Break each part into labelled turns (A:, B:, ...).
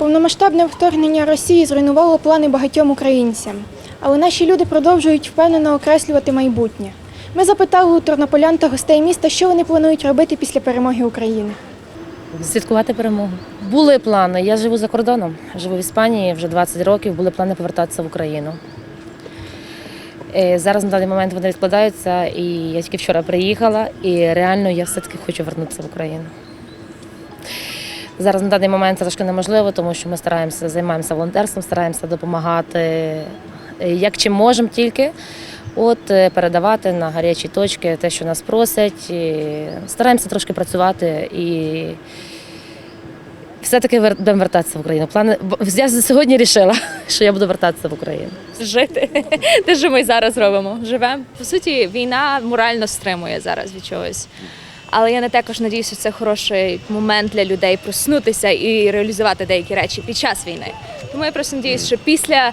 A: Повномасштабне вторгнення Росії зруйнувало плани багатьом українцям, але наші люди продовжують впевнено окреслювати майбутнє. Ми запитали у тернополян та гостей міста, що вони планують робити після перемоги України.
B: Святкувати перемогу. Були плани. Я живу за кордоном, живу в Іспанії вже 20 років. Були плани повертатися в Україну. Е, Зараз на даний момент вони відкладаються, і я тільки вчора приїхала, і реально я все-таки хочу вернутися в Україну. Зараз на даний момент це трошки неможливо, тому що ми стараємося, займаємося волонтерством, стараємося допомагати е, як чим можемо тільки. От е, передавати на гарячі точки те, що нас просять. І стараємося трошки працювати і все-таки будемо вертатися в Україну. Плани я сьогодні вирішила, що я буду вертатися в Україну.
C: жити. Те, що ми зараз робимо. Живемо. По суті, війна морально стримує зараз від чогось. Але я не також надіюся, що це хороший момент для людей проснутися і реалізувати деякі речі під час війни. Тому я просто надіюся, що після,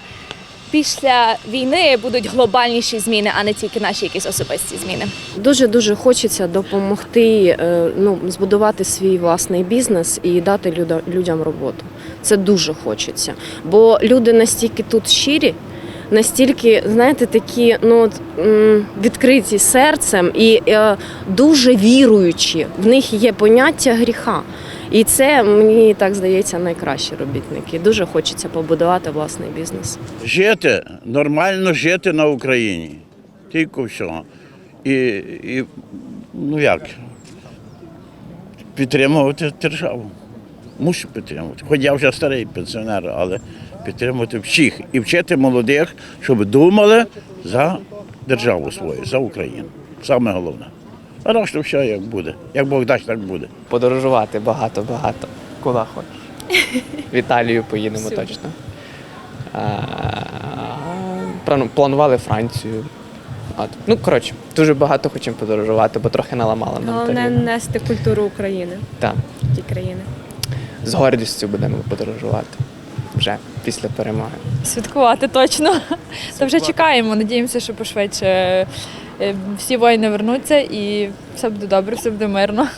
C: після війни будуть глобальніші зміни, а не тільки наші якісь особисті зміни.
D: Дуже дуже хочеться допомогти е, ну, збудувати свій власний бізнес і дати людям роботу. Це дуже хочеться. Бо люди настільки тут щирі, настільки, знаєте, такі ну, відкриті серцем і е, дуже віруючі. В них є поняття гріха. І це мені так здається найкращі робітники. Дуже хочеться побудувати власний бізнес.
E: жити, нормально жити на Україні. Тільки всього. І, і ну як, підтримувати державу. Мушу підтримувати. Хоч я вже старий пенсіонер, але підтримувати всіх і вчити молодих, щоб думали за державу свою, за Україну. Саме головне. А решта все як буде. Як Бог дасть, так буде.
F: подорожувати багато-багато. Куди хочеш. В Італію поїдемо точно. А, Планували Францію. От. Ну, коротше, дуже багато хочемо подорожувати, бо трохи наламали нам
G: Головне нести культуру України
F: Так.
G: ті країни.
F: З гордістю будемо подорожувати вже після перемоги.
H: Святкувати точно. Та вже чекаємо. Надіємося, що пошвидше е, всі воїни вернуться і все буде добре, все буде мирно.